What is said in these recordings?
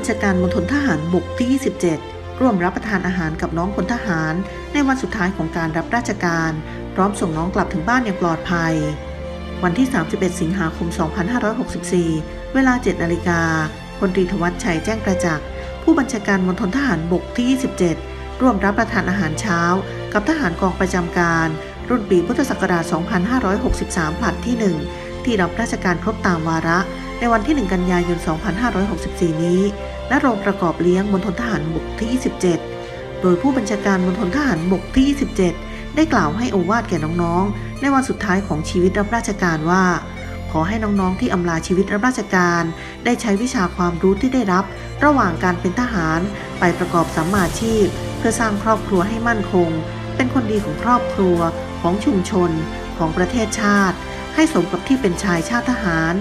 บัญชาการมณฑลทหารบกที่ 27 ร่วมรับประทานอาหารกับน้องพลทหาร ในวันสุดท้ายของการรับราชการ พร้อมส่งน้องกลับถึงบ้านอย่างปลอดภัย วันที่ 31 สิงหาคม 2564 เวลา 7 นาฬิกาพลตรีธวัชชัยแจ้งกระจ่างผู้บัญชาการมณฑลทหารบกที่ 27 ร่วมรับประทานอาหารเช้า กับทหารกองประจำการ รุ่นปีพุทธศักราช 2563ผลัดที่ 1 ที่รับราชการครบตามวาระ ในวันที่ 1 กันยายน 2564 นี้ณโรงประกอบเลี้ยงมณฑลทหารบกที่ 27 โดยผู้บัญชาการมณฑลทหารบกที่ 27 ได้กล่าวให้โอวาทแก่น้องๆ ในวันสุดท้ายของชีวิตรับราชการว่า ขอให้น้องๆ ที่อำลาชีวิตรับราชการ ได้ใช้วิชาความรู้ที่ได้รับ ระหว่างการเป็นทหารไปประกอบสัมมาชีพ เพื่อสร้างครอบครัวให้มั่นคง เป็นคนดีของครอบครัวของชุมชน ของประเทศชาติ ให้สมกับที่เป็นชายชาติทหาร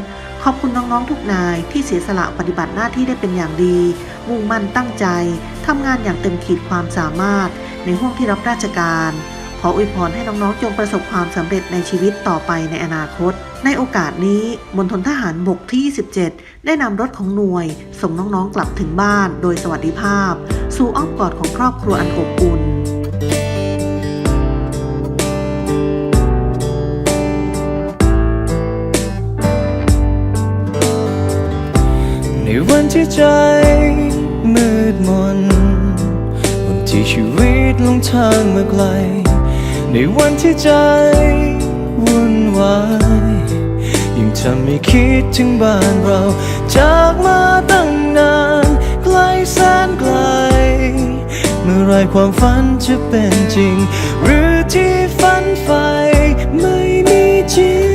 ขอบคุณน้องๆทุกนายที่เสียสละปฏิบัติหน้าที่ได้เป็นอย่างดี มุ่งมั่นตั้งใจทำงานอย่างเต็มขีดความสามารถ ในห้วงที่รับราชการ ขออวยพรให้น้องๆจงประสบความสำเร็จในชีวิตต่อไปในอนาคต ในโอกาสนี้มณฑลทหารบกที่ 27 ได้นำรถของหน่วย ส่งน้องๆกลับถึงบ้าน โดยสวัสดิภาพ สู่อ้อมกอดของครอบครัวอันอบอุ่น วันที่ใจมืดมน วันที่ชีวิตลงทางมาไกล ในวันที่ใจวุ่นวายยิ่งทำให้คิดถึงบ้านเรา จากมาตั้งนาน ไกลแสนไกล เมื่อไรความฝันจะเป็นจริง หรือที่ฝันใฝ่ไม่มีจริง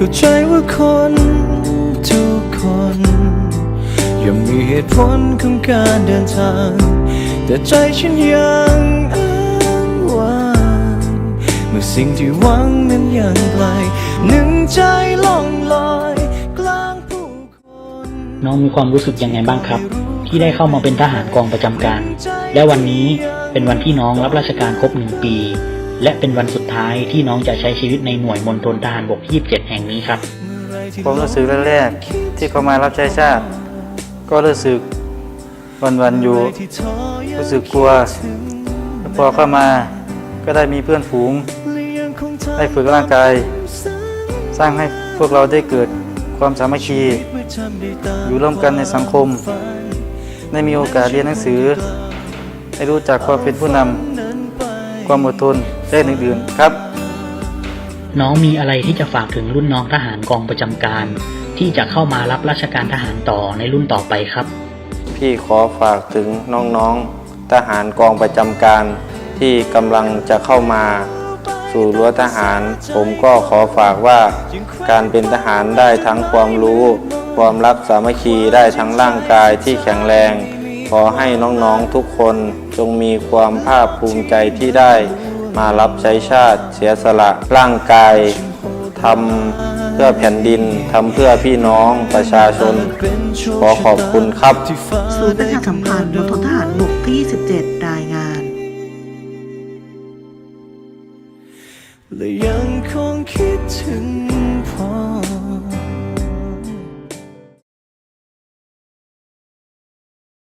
เข้าใจว่าคนทุกคนย่อมมีเหตุผลของการเดินทาง แต่ใจฉันยังอ้างว้างเมื่อสิ่งที่หวังนั้นยังไกลหนึ่งใจล่องลอยกลางผู้คนน้องมีความรู้สึกยังไงบ้างครับ ที่ได้เข้ามาเป็นทหารกองประจำการ และวันนี้เป็นวันที่น้องรับราชการครบหนึ่งปี และเป็นวันสุดท้ายที่น้องจะใช้ชีวิตในหน่วยมณฑลทหารบกที่27 แห่งนี้ครับความรู้สึกแรกๆที่เขามารับใช้ชาติ ก็รู้สึกวันวันๆอยู่ รู้สึกกลัวพอเข้ามาก็ได้มีเพื่อนฝูง ได้ฝึกร่างกาย สร้างให้พวกเราได้เกิดความสามัคคี อยู่ร่วมกันในสังคม ได้มีโอกาสเรียนหนังสือ ได้รู้จักความเป็นผู้นำ ความอดทนและอื่นๆครับ น้องมีอะไรที่จะฝากถึงรุ่นน้องทหารกองประจำการ ที่จะเข้ามารับราชการทหารต่อในรุ่นต่อไปครับ พี่ขอฝากถึงน้องๆทหารกองประจำการ ที่กำลังจะเข้ามาสู่รั้วทหาร ผมก็ขอฝากว่าการเป็นทหารได้ทั้งความรู้ ความรักสามัคคีได้ทั้งร่างกายที่แข็งแรง ขอให้น้องๆทุกคน จงมีความภาคภูมิใจที่ได้มารับใช้ชาติเสียสละร่างกายทำเพื่อแผ่นดินทำเพื่อพี่น้องประชาชน ขอขอบคุณครับ ศูนย์ประชาสัมพันธ์มณฑลทหารบกที่27รายงาน และยังคงคิดถึง